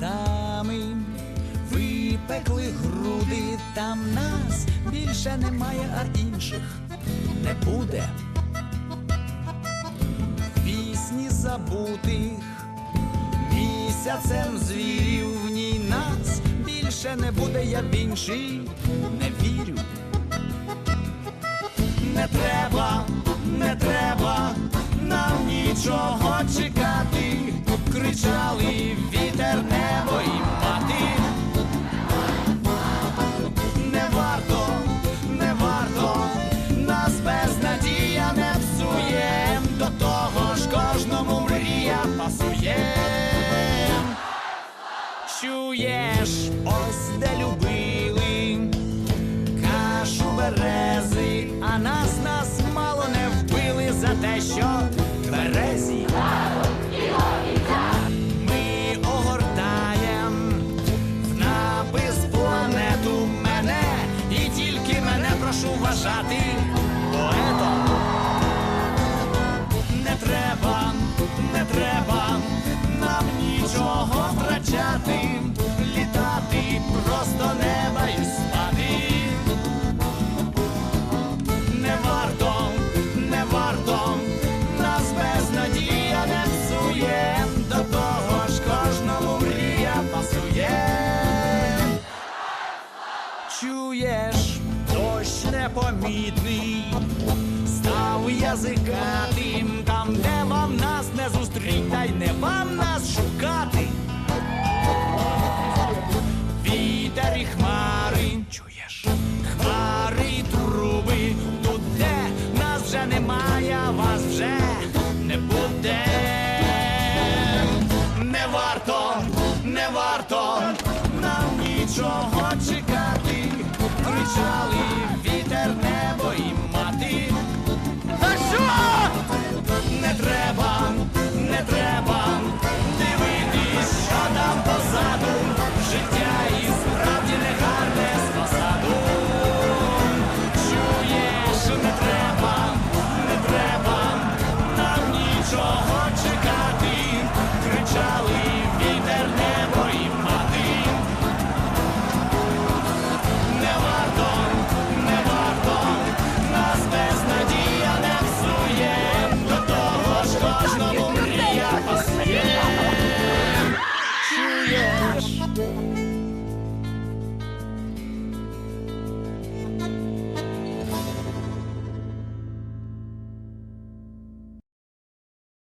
де хрестами випекли груди, там нас більше немає, а інших не буде. Пісні забутих місяцем звірів в ній нас більше не буде, я в інший не вірю. Не треба, не треба нам нічого Чуєш, ось де любили кашу берези, а нас нас мало не вбили за те, що березі. Ми огортаєм в напис планету мене, і тільки мене прошу вважати Чуєш, дощ непомітний, став язикатим, там, де вам нас не зустріть, та й не вам нас шукати. Вітер і хмари, чуєш, хмари і труби, тут де нас вже немає, вас вже не буде. Не варто, не варто нам jolly